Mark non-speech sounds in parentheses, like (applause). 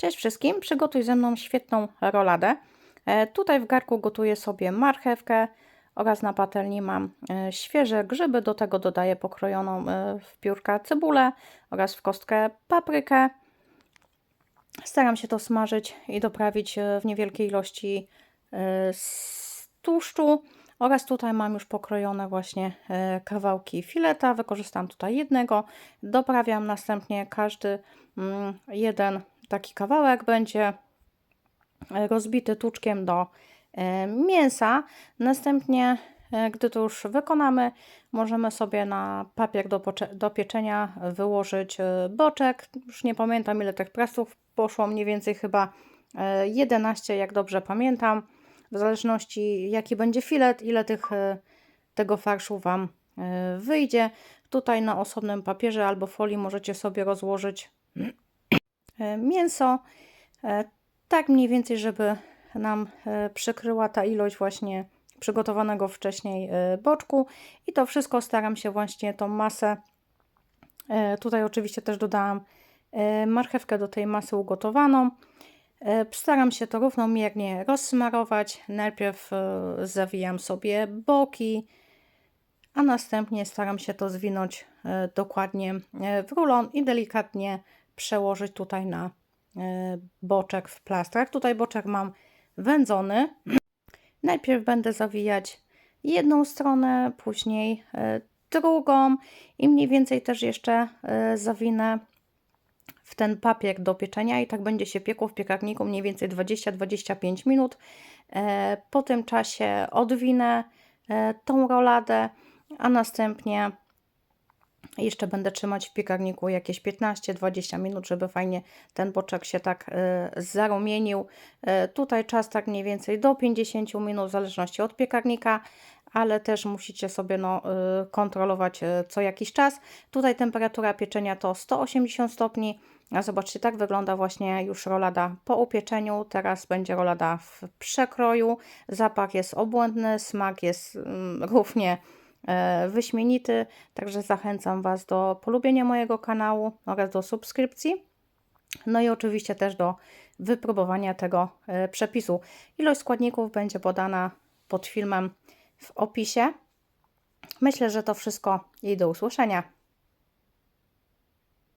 Cześć wszystkim, przygotuj ze mną świetną roladę. E, Tutaj w garku gotuję sobie marchewkę oraz na patelni mam e, świeże grzyby. Do tego dodaję pokrojoną e, w piórka cebulę oraz w kostkę paprykę. Staram się to smażyć i doprawić w niewielkiej ilości tłuszczu. Oraz tutaj mam już pokrojone właśnie kawałki fileta. Wykorzystam tutaj jednego. Doprawiam następnie każdy mm, jeden taki kawałek będzie rozbity tuczkiem do e, mięsa. Następnie, e, gdy to już wykonamy, możemy sobie na papier do, do pieczenia wyłożyć e, boczek. Już nie pamiętam ile tych pressów poszło, mniej więcej chyba e, 11, jak dobrze pamiętam. W zależności jaki będzie filet, ile tych, tego farszu Wam wyjdzie. Tutaj na osobnym papierze albo folii możecie sobie rozłożyć mięso. E, Tak mniej więcej, żeby nam e, przykryła ta ilość właśnie przygotowanego wcześniej e, boczku. I to wszystko staram się właśnie tą masę. e, Tutaj oczywiście też dodałam e, marchewkę do tej masy ugotowaną. E, Staram się to równomiernie rozsmarować. Najpierw e, zawijam sobie boki, a następnie staram się to zwinąć e, dokładnie e, w rulon i delikatnie przełożyć tutaj na e, boczek w plastrach. Tutaj boczek mam wędzony. (clears throat) Najpierw będę zawijać jedną stronę, później e, drugą i mniej więcej też jeszcze e, zawinę w ten papier do pieczenia i tak będzie się piekło w piekarniku mniej więcej 20-25 minut. Po tym czasie odwinę tą roladę, a następnie jeszcze będę trzymać w piekarniku jakieś 15-20 minut, żeby fajnie ten boczek się tak e, zarumienił. E, Tutaj czas tak mniej więcej do 50 minut, w zależności od piekarnika, ale też musicie sobie no, e, kontrolować co jakiś czas. Tutaj temperatura pieczenia to 180 stopni. A zobaczcie, tak wygląda właśnie już rolada po upieczeniu. Teraz będzie rolada w przekroju. Zapach jest obłędny, smak jest mm, równie wyśmienity. Także zachęcam Was do polubienia mojego kanału oraz do subskrypcji. No i oczywiście też do wypróbowania tego e, przepisu. Ilość składników będzie podana pod filmem w opisie. Myślę, że to wszystko i do usłyszenia.